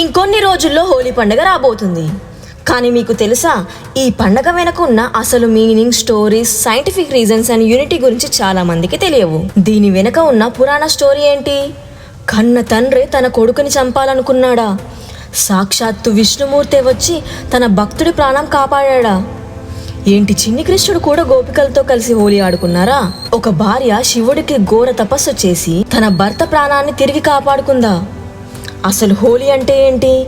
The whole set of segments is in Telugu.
ఇంకొన్ని రోజుల్లో హోలీ పండుగ రాబోతుంది. కానీ మీకు తెలుసా ఈ పండగ వెనక ఉన్న అసలు meaning stories scientific reasons and unity గురించి చాలా మందికి తెలియవు. దీని వెనక ఉన్న పురాణ స్టోరీ ఏంటి? కన్న తండ్రి తన కొడుకుని చంపాలనుకున్నాడా? సాక్షాత్తు విష్ణుమూర్తే వచ్చి తన భక్తుడి ప్రాణం కాపాడా ఏంటి చిన్ని కృష్ణుడు కూడా గోపికలతో కలిసి హోలీ ఆడుకున్నారా? ఒక భార్య శివుడికి ఘోర తపస్సు చేసి తన భర్త ప్రాణాన్ని తిరిగి కాపాడుకుందా? అసలు హోలీ అంటే ఏంటి?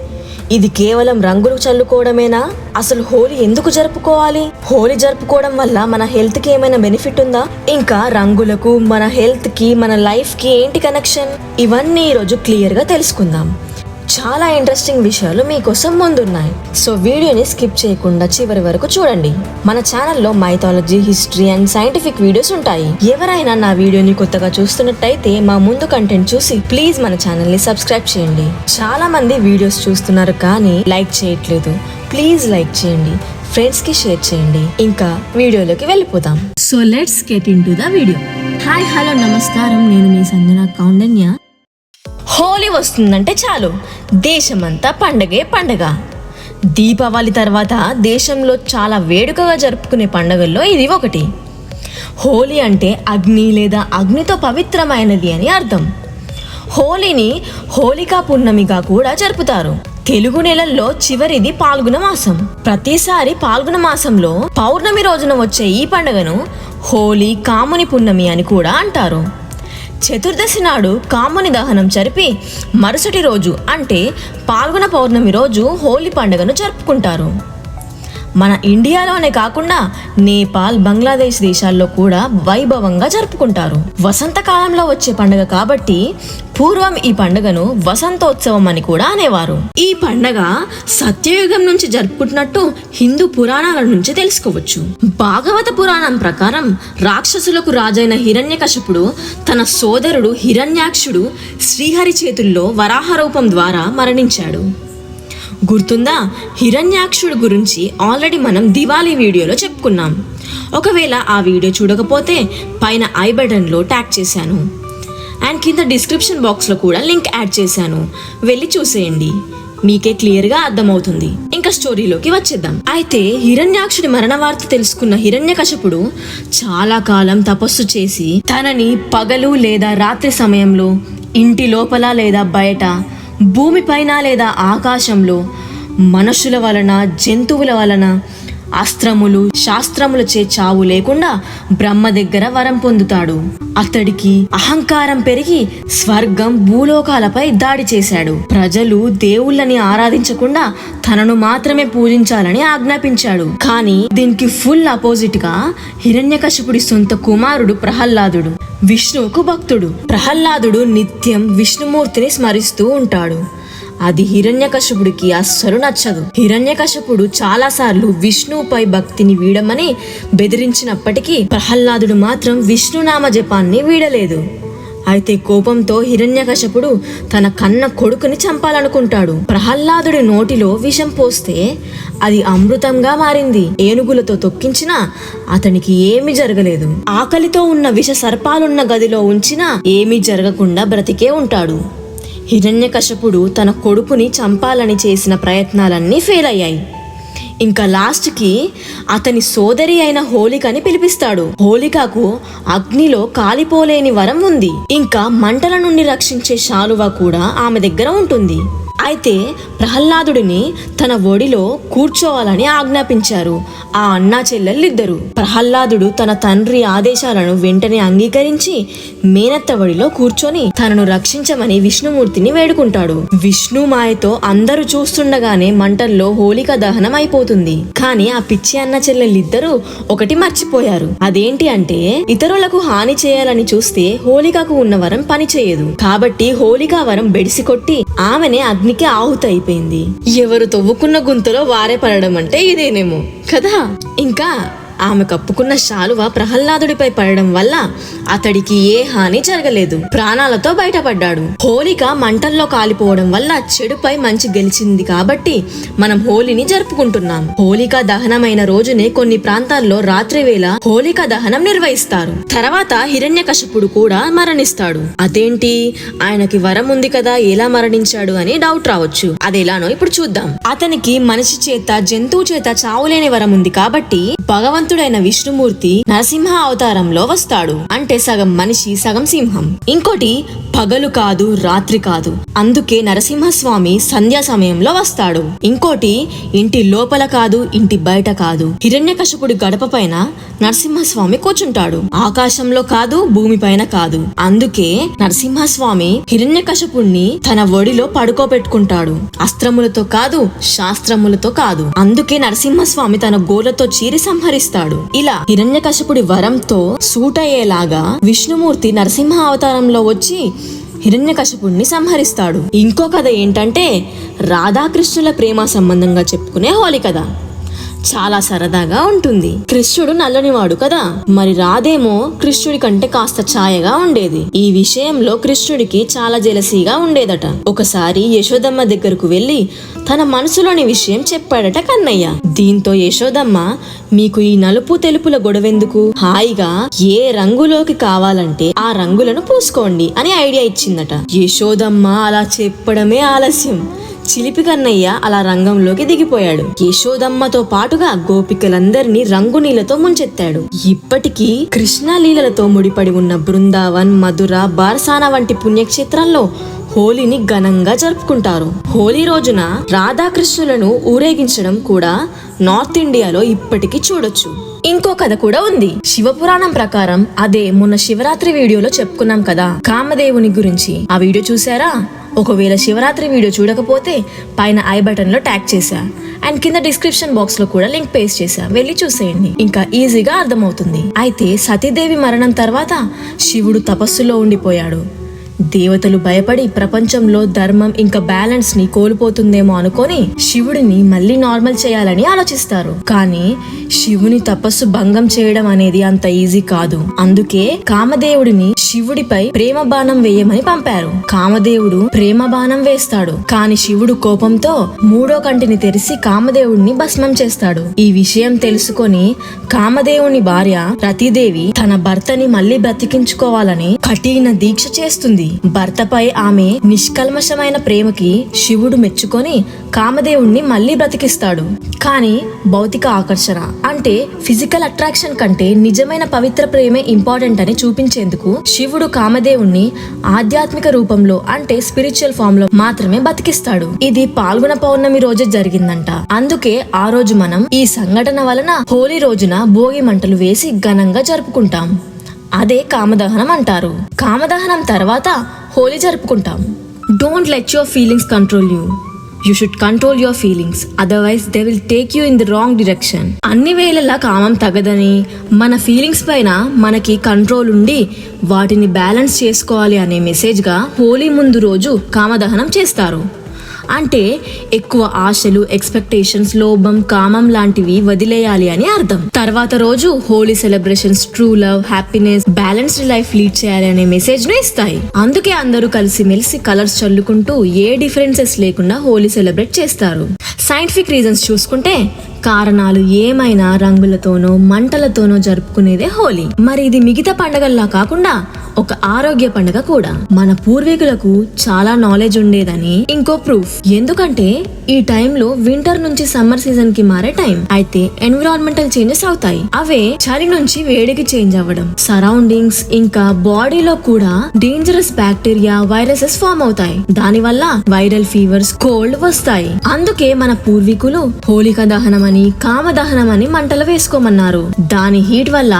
ఇది కేవలం రంగులు చల్లుకోవడమేనా? అసలు హోలీ ఎందుకు జరుపుకోవాలి? హోలీ జరుపుకోవడం వల్ల మన హెల్త్కి ఏమైనా బెనిఫిట్ ఉందా? ఇంకా రంగులకు మన హెల్త్కి మన లైఫ్కి ఏంటి కనెక్షన్? ఇవన్నీ ఈరోజు క్లియర్గా తెలుసుకుందాం. చాలా ఇంట్రెస్టింగ్ విషయాలు మీకోసం ముందున్నాయి. సో వీడియోని స్కిప్ చేయకుండా చివరి వరకు చూడండి. మన ఛానల్లో mythology history and scientific videos ఉంటాయి. ఎవరైనా నా వీడియోని కొత్తగా చూస్తున్నట్టయితే మా ముందు కంటెంట్ చూసి ప్లీజ్ మన ఛానల్ని సబ్స్క్రైబ్ చేయండి. చాలా మంది వీడియోస్ చూస్తున్నారు కానీ లైక్ చేయట్లేదు. ప్లీజ్ లైక్ చేయండి. ఫ్రెండ్స్కి షేర్ చేయండి. ఇంకా వీడియోలోకి వెళ్ళిపోతాం so let's get into the video hi hello నమస్కారం. నేను మీ సంజన కౌండన్య. హోలీ వస్తుందంటే చాలు. దేశమంతా పండగే పండగ. దీపావళి తర్వాత దేశంలో చాలా వేడుకగా జరుపుకునే పండుగల్లో ఇది ఒకటి. హోలీ అంటే అగ్ని లేదా అగ్నితో పవిత్రమైనది అని అర్థం. హోలీని హోలికా పున్నమిగా కూడా జరుపుతారు. తెలుగు నెలల్లో చివరిది పాల్గొన మాసం. ప్రతిసారి పాల్గొన మాసంలో పౌర్ణమి రోజున వచ్చే ఈ పండుగను హోలీ కాముని పున్నమి అని కూడా అంటారు. చతుర్దశి నాడు కాముని దహనం జరిపి మరుసటి రోజు అంటే పాల్గొన పౌర్ణమి రోజు హోలీ పండుగను జరుపుకుంటారు. మన ఇండియాలోనే కాకుండా నేపాల్ బంగ్లాదేశ్ దేశాల్లో కూడా వైభవంగా జరుపుకుంటారు. వసంతకాలంలో వచ్చే పండుగ కాబట్టి పూర్వం ఈ పండుగను వసంతోత్సవం అని కూడా అనేవారు. ఈ పండగ సత్యయుగం నుంచి జరుపుకుంటున్నట్టు హిందూ పురాణాల నుంచి తెలుసుకోవచ్చు. భాగవత పురాణం ప్రకారం రాక్షసులకు రాజైన హిరణ్యకశపుడు తన సోదరుడు హిరణ్యాక్షుడు శ్రీహరి చేతుల్లో వరాహ రూపం ద్వారా మరణించాడు. గుర్తుందా? హిరణ్యాక్షుడు గురించి ఆల్రెడీ మనం దివాళీ వీడియోలో చెప్పుకున్నాం. ఒకవేళ ఆ వీడియో చూడకపోతే పైన ఐ బటన్లో ట్యాగ్ చేశాను. అండ్ కింద డిస్క్రిప్షన్ బాక్స్లో కూడా లింక్ యాడ్ చేశాను. వెళ్ళి చూసేయండి. మీకే క్లియర్గా అర్థమవుతుంది. ఇంకా స్టోరీలోకి వచ్చేద్దాం. అయితే హిరణ్యాక్షుడి మరణ వార్త తెలుసుకున్న హిరణ్యకశపుడు చాలా కాలం తపస్సు చేసి తనని పగలు లేదా రాత్రి సమయంలో ఇంటి లోపల లేదా బయట భూమిపైన లేదా ఆకాశంలో మనుషుల వలన జంతువుల వలన అస్త్రములు శాస్త్రములచే చావు లేకుండా బ్రహ్మ దగ్గర వరం పొందుతాడు. అతడికి అహంకారం పెరిగి స్వర్గం భూలోకాలపై దాడి చేశాడు. ప్రజలు దేవుళ్ళని ఆరాధించకుండా తనను మాత్రమే పూజించాలని ఆజ్ఞాపించాడు. కానీ దీనికి ఫుల్ అపోజిట్గా హిరణ్యకశిపుడి సొంత కుమారుడు ప్రహ్లాదుడు విష్ణువుకు భక్తుడు. ప్రహ్లాదుడు నిత్యం విష్ణుమూర్తిని స్మరిస్తూ ఉంటాడు. అది హిరణ్యకశపుడికి అస్సలు నచ్చదు. హిరణ్యకశపుడు చాలాసార్లు విష్ణువుపై భక్తిని వీడమని బెదిరించినప్పటికీ ప్రహ్లాదుడు మాత్రం విష్ణునామ జపాన్ని వీడలేదు. అయితే కోపంతో హిరణ్యకశపుడు తన కన్న కొడుకుని చంపాలనుకుంటాడు. ప్రహ్లాదుడి నోటిలో విషం పోస్తే అది అమృతంగా మారింది. ఏనుగులతో తొక్కించినా అతనికి ఏమి జరగలేదు. ఆకలితో ఉన్న విష సర్పాలున్న గదిలో ఉంచినా ఏమీ జరగకుండా బ్రతికే ఉంటాడు. హిరణ్యకశపుడు తన కొడుకుని చంపాలని చేసిన ప్రయత్నాలన్నీ ఫెయిల్ అయ్యాయి ఇంకా లాస్ట్కి అతని సోదరి అయిన హోలికని పిలిపిస్తాడు. హోలికకు అగ్నిలో కాలిపోలేని వరం ఉంది. ఇంకా మంటల నుండి రక్షించే శాలువ కూడా ఆమె దగ్గర ఉంటుంది. అయితే ప్రహ్లాదుడిని తన ఒడిలో కూర్చోవాలని ఆజ్ఞాపించారు. ఆ అన్నా చెల్లెళ్ళిద్దరు. ప్రహ్లాదుడు తన తండ్రి ఆదేశాలను వెంటనే అంగీకరించి మేనత్త ఒడిలో కూర్చొని తనను రక్షించమని విష్ణుమూర్తిని వేడుకుంటాడు. విష్ణు మాయతో అందరూ చూస్తుండగానే మంటల్లో హోలిక దహనం అయిపోతుంది. కానీ ఆ పిచ్చి అన్న చెల్లెళ్ళిద్దరూ ఒకటి మర్చిపోయారు. అదేంటి అంటే ఇతరులకు హాని చేయాలని చూస్తే హోలికకు ఉన్న వరం పని చేయదు కాబట్టి హోలికా వరం బెడిసి కొట్టి ఆమెనే అగ్నికి ఆహుతి అయిపోయింది. ఎవరు తవ్వుకున్న గుంతలో వారే పడడం అంటే ఇదేనేమో. కదా? ఇంకా ఆమె కప్పుకున్న శాలువ ప్రహ్లాదుడిపై పడడం వల్ల అతడికి ఏ హాని జరగలేదు. ప్రాణాలతో బయటపడ్డాడు. హోలిక మంటల్లో కాలిపోవడం వల్ల చెడుపై మంచి గెలిచింది కాబట్టి మనం హోలీని జరుపుకుంటున్నాం. హోలికా దహనమైన రోజునే కొన్ని ప్రాంతాల్లో రాత్రి వేళ హోలికా దహనం నిర్వహిస్తారు. తర్వాత హిరణ్యకశపుడు కూడా మరణిస్తాడు. అదేంటి? ఆయనకి వరం ఉంది కదా ఎలా మరణించాడు అని డౌట్ రావచ్చు. అదెలానో ఇప్పుడు చూద్దాం. అతనికి మనిషి చేత జంతువు చేత చావులేని వరం ఉంది కాబట్టి భగవంతుడైన విష్ణుమూర్తి నరసింహ అవతారంలో వస్తాడు. అంటే సగం మనిషి సగం సింహం. ఇంకోటి పగలు కాదు రాత్రి కాదు. అందుకే నరసింహస్వామి సంధ్యా సమయంలో వస్తాడు. ఇంకోటి ఇంటి లోపల కాదు ఇంటి బయట కాదు. హిరణ్యకశపుడి గడప పైన నరసింహస్వామి కూర్చుంటాడు. ఆకాశంలో కాదు భూమిపైన కాదు. అందుకే నరసింహస్వామి హిరణ్యకశపుణ్ణి తన ఒడిలో పడుకోబెట్టుకుంటాడు. అస్త్రములతో కాదు శాస్త్రములతో కాదు. అందుకే నరసింహస్వామి తన గోలతో చీరి సంహరిస్తాడు. ఇలా హిరణ్యకశపుడి వరంతో సూట్ అయ్యేలాగా విష్ణుమూర్తి నరసింహ అవతారంలో వచ్చి హిరణ్యకశపుణ్ణి సంహరిస్తాడు. ఇంకో కథ ఏంటంటే రాధాకృష్ణుల ప్రేమ సంబంధంగా చెప్పుకునే హోలీ కథ. చాలా సరదాగా ఉంటుంది. కృష్ణుడు నల్లనివాడు కదా? మరి రాధేమో కృష్ణుడి కంటే కాస్త ఛాయగా ఉండేది. ఈ విషయంలో కృష్ణుడికి చాలా జెలసీగా ఉండేదట. ఒకసారి యశోదమ్మ దగ్గరకు వెళ్ళి తన మనసులోని విషయం చెప్పాడట కన్నయ్య. దీంతో యశోదమ్మ మీకు ఈ నలుపు తెలుపుల గొడవెందుకు? హాయిగా ఏ రంగులోకి కావాలంటే ఆ రంగులను పూసుకోండి అని ఐడియా ఇచ్చిందట. యశోదమ్మ అలా చెప్పడమే ఆలస్యం. చిలిపి కన్నయ్య అలా రంగంలోకి దిగిపోయాడు. యశోదమ్మతో పాటుగా గోపికలందరినీ రంగు నీళ్ళతో ముంచెత్తాడు. ఇప్పటికీ కృష్ణ లీలలతో ముడిపడి ఉన్న బృందావన్ మధుర బార్సానా వంటి పుణ్యక్షేత్రాల్లో హోలీని ఘనంగా జరుపుకుంటారు. హోలీ రోజున రాధాకృష్ణులను ఊరేగించడం కూడా నార్త్ ఇండియాలో ఇప్పటికీ చూడొచ్చు. ఇంకో కథ కూడా ఉంది. శివపురాణం ప్రకారం అదే మొన్న శివరాత్రి వీడియోలో చెప్పుకున్నాం కదా. కామదేవుని గురించి. ఆ వీడియో చూసారా ఒకవేళ శివరాత్రి వీడియో చూడకపోతే పైన ఐ బటన్లో ట్యాగ్ చేశా. అండ్ కింద డిస్క్రిప్షన్ బాక్స్లో కూడా లింక్ పేస్ట్ చేశా. వెళ్ళి చూసేయండి. ఇంకా ఈజీగా అర్థమవుతుంది. అయితే సతీదేవి మరణం తర్వాత శివుడు తపస్సులో ఉండిపోయాడు. దేవతలు భయపడి ప్రపంచంలో ధర్మం ఇంకా బ్యాలెన్స్ని కోల్పోతుందేమో అనుకొని శివుడిని మళ్ళీ నార్మల్ చేయాలని ఆలోచిస్తారు. కానీ శివుని తపస్సు భంగం చేయడం అనేది అంత ఈజీ కాదు. అందుకే కామదేవుడిని శివుడిపై ప్రేమ బాణం వేయమని పంపారు. కామదేవుడు ప్రేమ బాణం వేస్తాడు. కానీ శివుడు కోపంతో మూడో కంటిని తెరిచి కామదేవుడిని భస్మం చేస్తాడు. ఈ విషయం తెలుసుకొని కామదేవుని భార్య రతీదేవి తన భర్తని మళ్ళీ బ్రతికించుకోవాలని కఠిన దీక్ష చేస్తుంది. భర్తపై ఆమె నిష్కల్మషమైన ప్రేమకి శివుడు మెచ్చుకొని కామదేవుణ్ణి మళ్ళీ బ్రతికిస్తాడు. కానీ భౌతిక ఆకర్షణ అంటే ఫిజికల్ అట్రాక్షన్ కంటే నిజమైన పవిత్ర ప్రేమే ఇంపార్టెంట్ అని చూపించేందుకు శివుడు కామదేవుణ్ణి ఆధ్యాత్మిక రూపంలో అంటే స్పిరిచువల్ ఫామ్లో మాత్రమే బతికిస్తాడు. ఇది పాల్గొన పౌర్ణమి రోజే జరిగిందంట. అందుకే ఆ రోజు మనం ఈ సంఘటన వలన హోలీ రోజున భోగి మంటలు వేసి ఘనంగా జరుపుకుంటాం. అదే కామదహనం అంటారు. కామదహనం తర్వాత హోలీ జరుపుకుంటాం. Don't let your feelings control you you should control your feelings otherwise they will take you in the wrong direction అన్ని వేళలా కామం తగదని మన ఫీలింగ్స్ పైన మనకి కంట్రోల్ ఉండి వాటిని బ్యాలెన్స్ చేసుకోవాలి అనే మెసేజ్గా హోలీ ముందు రోజు కామదహనం చేస్తారు. అంటే ఎక్కువ ఆశలు ఎక్స్పెక్టేషన్స్ లోభం కామం లాంటివి వదిలేయాలి అని అర్థం. తర్వాత రోజు Holi celebrations true love happiness balanced life lead చేయాలి అనే మెసేజ్ను ఇస్తాయి. అందుకే అందరూ కలిసి మెలిసి కలర్స్ చల్లుకుంటూ ఏ డిఫరెన్సెస్ లేకుండా హోలీ సెలబ్రేట్ చేస్తారు. సైంటిఫిక్ రీజన్స్ చూసుకుంటే కారణాలు ఏమైనా రంగులతోనో మంటలతోనో జరుపుకునేదే హోలీ. మరి ఇది మిగతా పండగల్లా కాకుండా ఒక ఆరోగ్య పండుగ కూడా. మన పూర్వీకులకు చాలా నాలెడ్జ్ ఉండేదని ఇంకో ప్రూఫ్. ఎందుకంటే ఈ టైంలో వింటర్ నుంచి సమ్మర్ సీజన్కి మారే టైం. అయితే ఎన్విరాన్మెంటల్ చేంజెస్ అవుతాయి. అవే చలి నుంచి వేడికి చేంజ్ అవ్వడం. సరౌండింగ్స్ ఇంకా బాడీలో కూడా డేంజరస్ బ్యాక్టీరియా వైరసెస్ ఫామ్ అవుతాయి. దాని వల్ల వైరల్ ఫీవర్స్ కోల్డ్ వస్తాయి. అందుకే మన పూర్వీకులు హోళిక దహనం అని కామ దహనం అని మంటలు వేసుకోమన్నారు. దాని హీట్ వల్ల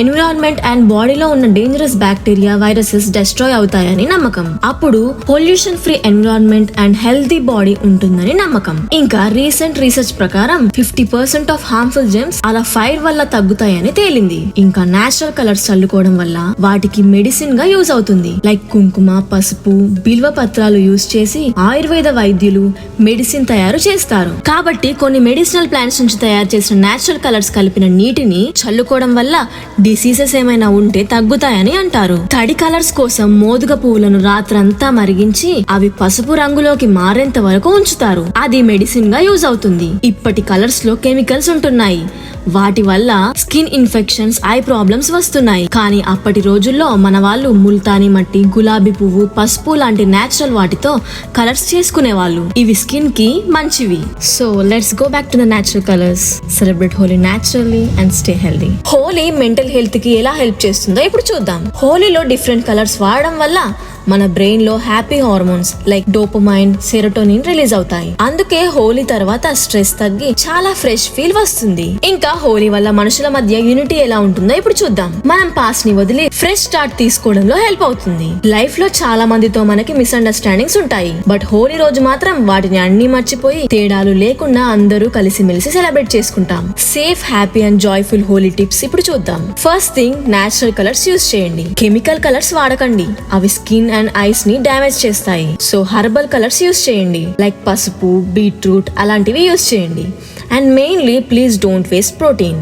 ఎన్విరాన్మెంట్ అండ్ బాడీలో ఉన్న డేంజరస్ బ్యాక్టీరియా వైరసెస్ డెస్ట్రాయ్ అవుతాయని నమ్మకం. అప్పుడు pollution free environment and healthy body ఉంటుందని నమ్మకం. ఇంకా రీసెంట్ రీసెర్చ్ ప్రకారం fifty percent of harmful germs అలా ఫైర్ వల్ల తగ్గుతాయని తేలింది. ఇంకా నేచురల్ కలర్స్ చల్లుకోవడం వల్ల వాటికి మెడిసిన్గా యూజ్ అవుతుంది. లైక్ కుంకుమ పసుపు బిల్వ పత్రాలు యూజ్ చేసి ఆయుర్వేద వైద్యులు మెడిసిన్ తయారు చేస్తారు. కాబట్టి కొన్ని మెడిసినల్ ప్లాంట్స్ నుంచి తయారు చేసిన నేచురల్ కలర్స్ కలిపిన నీటిని చల్లుకోవడం వల్ల డిసీజెస్ ఏమైనా ఉంటే తగ్గుతాయని అంటారు. తడి కలర్స్ కోసం మోదుగ పువ్వులను రాత్రంతా మరిగించి అవి పసుపు రంగులోకి మారేంత వరకు ఉంచుతారు. అది మెడిసిన్గా యూజ్ అవుతుంది. ఇప్పటి కలర్స్లో కెమికల్స్ ఉంటున్నాయి. వాటి వల్ల స్కిన్ ఇన్ఫెక్షన్స్ ఐ ప్రాబ్లమ్స్ వస్తున్నాయి. కానీ అప్పటి రోజుల్లో మన వాళ్ళు ముల్తానీ మట్టి గులాబీ పువ్వు పసుపు లాంటి నేచురల్ వాటితో కలర్స్ చేసుకునే వాళ్ళు ఇవి స్కిన్కి మంచివి. So let's go back to the natural colours celebrate Holi naturally and stay healthy Holi mental హెల్త్కి ఎలా హెల్ప్ చేస్తుందో ఇప్పుడు చూద్దాం. హోలీలో డిఫరెంట్ కలర్స్ వాడడం వల్ల మన బ్రెయిన్లో happy hormones like dopamine serotonin release అవుతాయి. అందుకే హోలీ తర్వాత స్ట్రెస్ తగ్గి చాలా ఫ్రెష్ ఫీల్ వస్తుంది. ఇంకా హోలీ వల్ల మనుషుల మధ్య యూనిటీ ఎలా ఉంటుందో ఇప్పుడు చూద్దాం. మనం పాస్ని వదిలి ఫ్రెష్ స్టార్ట్ తీసుకోవడంలో హెల్ప్ అవుతుంది. లైఫ్లో చాలా మందితో మనకి మిస్అండర్స్టాండింగ్స్ ఉంటాయి. బట్ హోలీ రోజు మాత్రం వాటిని అన్ని మర్చిపోయి తేడాలు లేకుండా అందరూ కలిసిమెలిసి సెలబ్రేట్ చేసుకుంటాం. Safe happy and joyful Holi tips ఇప్పుడు చూద్దాం. First thing natural colours use చేయండి. కెమికల్ కలర్స్ వాడకండి. అవి స్కిన్ అండ్ ఐస్ని డ్యామేజ్ చేస్తాయి. సో హర్బల్ కలర్స్ యూస్ చేయండి. లైక్ పసుపు బీట్రూట్ అలాంటివి యూస్ చేయండి. And mainly please don't waste protein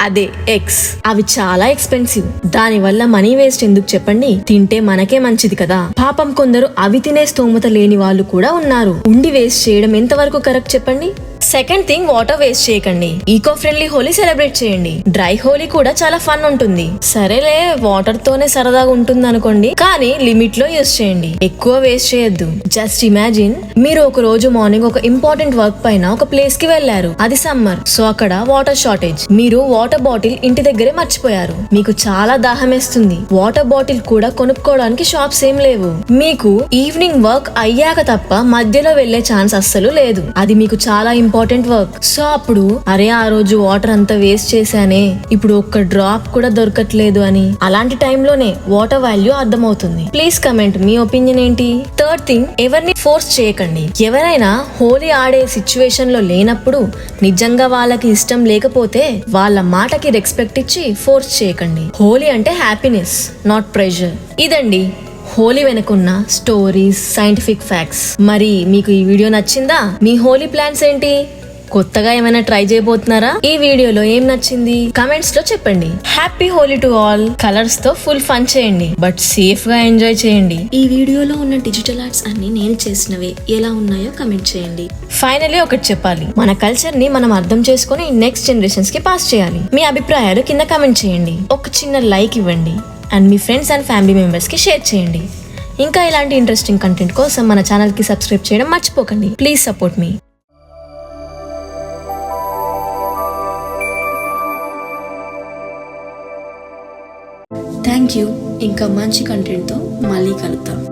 అదే ఎగ్స్ అవి చాలా ఎక్స్పెన్సివ్ దాని వల్ల మనీ వేస్ట్ ఎందుకు చెప్పండి? తింటే మనకే మంచిది కదా. పాపం కొందరు అవి తినే స్తోమత లేని వాళ్ళు కూడా ఉన్నారు. ఉండి వేస్ట్ చేయడం ఎంతవరకు కరెక్ట్ చెప్పండి? సెకండ్ థింగ్ వాటర్ వేస్ట్ చేయకండి. ఈకో ఫ్రెండ్లీ హోలీ సెలబ్రేట్ చేయండి. డ్రై హోలీ కూడా చాలా ఫన్ ఉంటుంది. సరేలే వాటర్ తోనే సరదాగా ఉంటుంది అనుకోండి కానీ లిమిట్లో యూస్ చేయండి. ఎక్కువ వేస్ట్ చేయొద్దు. జస్ట్ ఇమాజిన్ మీరు ఒక రోజు మార్నింగ్ ఒక ఇంపార్టెంట్ వర్క్ పైన ఒక ప్లేస్కి వెళ్ళారు అది సమ్మర్. సో అక్కడ వాటర్ షార్టేజ్. మీరు వాటర్ బాటిల్ ఇంటి దగ్గరే మర్చిపోయారు. మీకు చాలా దాహం వేస్తుంది. వాటర్ బాటిల్ కూడా కొనుక్కోవడానికి షాప్స్ ఏం లేవు. మీకు ఈవినింగ్ వర్క్ అయ్యాక తప్ప మధ్యలో వెళ్ళే ఛాన్స్ అస్సలు లేదు. అది మీకు చాలా ఇంపార్టెంట్ వర్క్. సో అప్పుడు అరే ఆ రోజు వాటర్ అంతా వేస్ట్ చేశానే. ఇప్పుడు ఒక్క డ్రాప్ కూడా దొరకట్లేదు అని. అలాంటి టైంలోనే వాటర్ వాల్యూ అర్థమవుతుంది. ప్లీజ్ కమెంట్ మీ ఒపీనియన్ ఏంటి? థర్డ్ థింగ్ ఎవరిని ఫోర్స్ చేయకండి. ఎవరైనా హోలీ ఆడే సిచ్యువేషన్లో లేనప్పుడు నిజంగా వాళ్ళకి ఇష్టం లేకపోతే వాళ్ళ మాటకి రెస్పెక్ట్ ఇచ్చి ఫోర్స్ చేయకండి. హోలీ అంటే హ్యాపీనెస్ నాట్ ప్రెషర్ ఇదండి హోలీ వెనుకున్న స్టోరీస్ సైంటిఫిక్ ఫ్యాక్ట్స్ మరి మీకు ఈ వీడియో నచ్చిందా? మీ హోలీ ప్లాన్స్ ఏంటి? కొత్తగా ఏమైనా ట్రై చేయబోతున్నారా? ఈ వీడియోలో ఏం నచ్చింది? కమెంట్స్లో చెప్పండి. హ్యాపీ హోలీ టు ఆల్ కలర్స్తో ఫుల్ ఫన్ చేయండి. బట్ సేఫ్గా ఎంజాయ్ చేయండి. ఈ వీడియోలో ఉన్న డిజిటల్ ఆర్ట్స్ అన్ని నేను చేసినవే. ఎలా ఉన్నాయో కమెంట్ చేయండి. ఫైనలీ ఒకటి చెప్పాలి. మన కల్చర్ని మనం అర్థం చేసుకుని నెక్స్ట్ జనరేషన్స్కి పాస్ చేయాలి. మీ అభిప్రాయాలు కింద కమెంట్ చేయండి. ఒక చిన్న లైక్ ఇవ్వండి. అండ్ మీ ఫ్రెండ్స్ అండ్ ఫ్యామిలీ మెంబర్స్కి షేర్ చేయండి. ఇంకా ఇలాంటి ఇంట్రెస్టింగ్ కంటెంట్ కోసం మన ఛానల్కి సబ్స్క్రైబ్ చేయడం మర్చిపోకండి. ప్లీజ్ సపోర్ట్ మీ థ్యాంక్ యూ. ఇంకా మంచి కంటెంట్తో మళ్ళీ కలుద్దాం.